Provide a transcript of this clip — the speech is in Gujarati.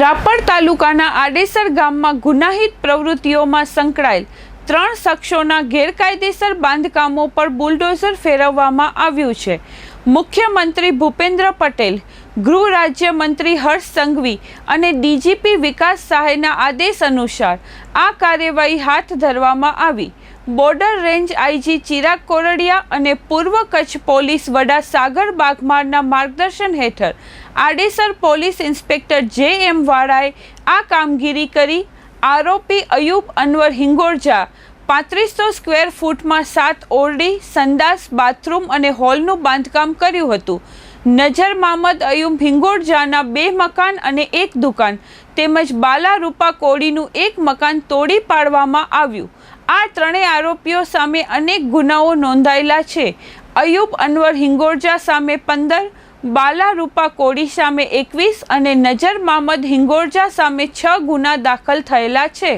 રાપર તાલુકાના આડેસર ગામમાં ગુનાહિત પ્રવૃત્તિઓમાં સંકળાયેલ ત્રણ શખ્સોના ગેરકાયદેસર બાંધકામો પર બુલડોઝર ફેરવવામાં આવ્યું છે. મુખ્યમંત્રી ભૂપેન્દ્ર પટેલ, ગૃહ રાજ્યમંત્રી હર્ષ સંઘવી અને ડીજીપી વિકાસ સહાયના આદેશ અનુસાર આ કાર્યવાહી હાથ ધરવામાં આવી. Border range IG Chirag Kordia અને પૂર્વ કચ્છ પોલીસ વડા સાગર બાગમારના માર્ગદર્શન હેઠળ આડેસર પોલીસ ઇન્સ્પેક્ટર જે એમ વાળાએ આ કામગીરી કરી. આરોપી અયુબ અનવર હિંગોરજા પાંત્રીસો સ્ક્વેર ફૂટમાં સાત ઓરડી સંડાસ બાથરૂમ અને હોલનું બાંધકામ કર્યું હતું. નજર મામદ અયુમ હિંગોરજાના બે મકાન અને એક દુકાન તેમજ બાલા રૂપા કોડીનું એક મકાન તોડી પાડવામાં આવ્યું. આ ત્રણેય આરોપીઓ સામે અનેક ગુનાઓ નોંધાયેલા છે. અયુબ અનવર હિંગોરજા સામે પંદર બાલા રૂપા કોડી સામે એકવીસ અને નજર મામદ હિંગોરજા સામે છ ગુના દાખલ થયેલા છે.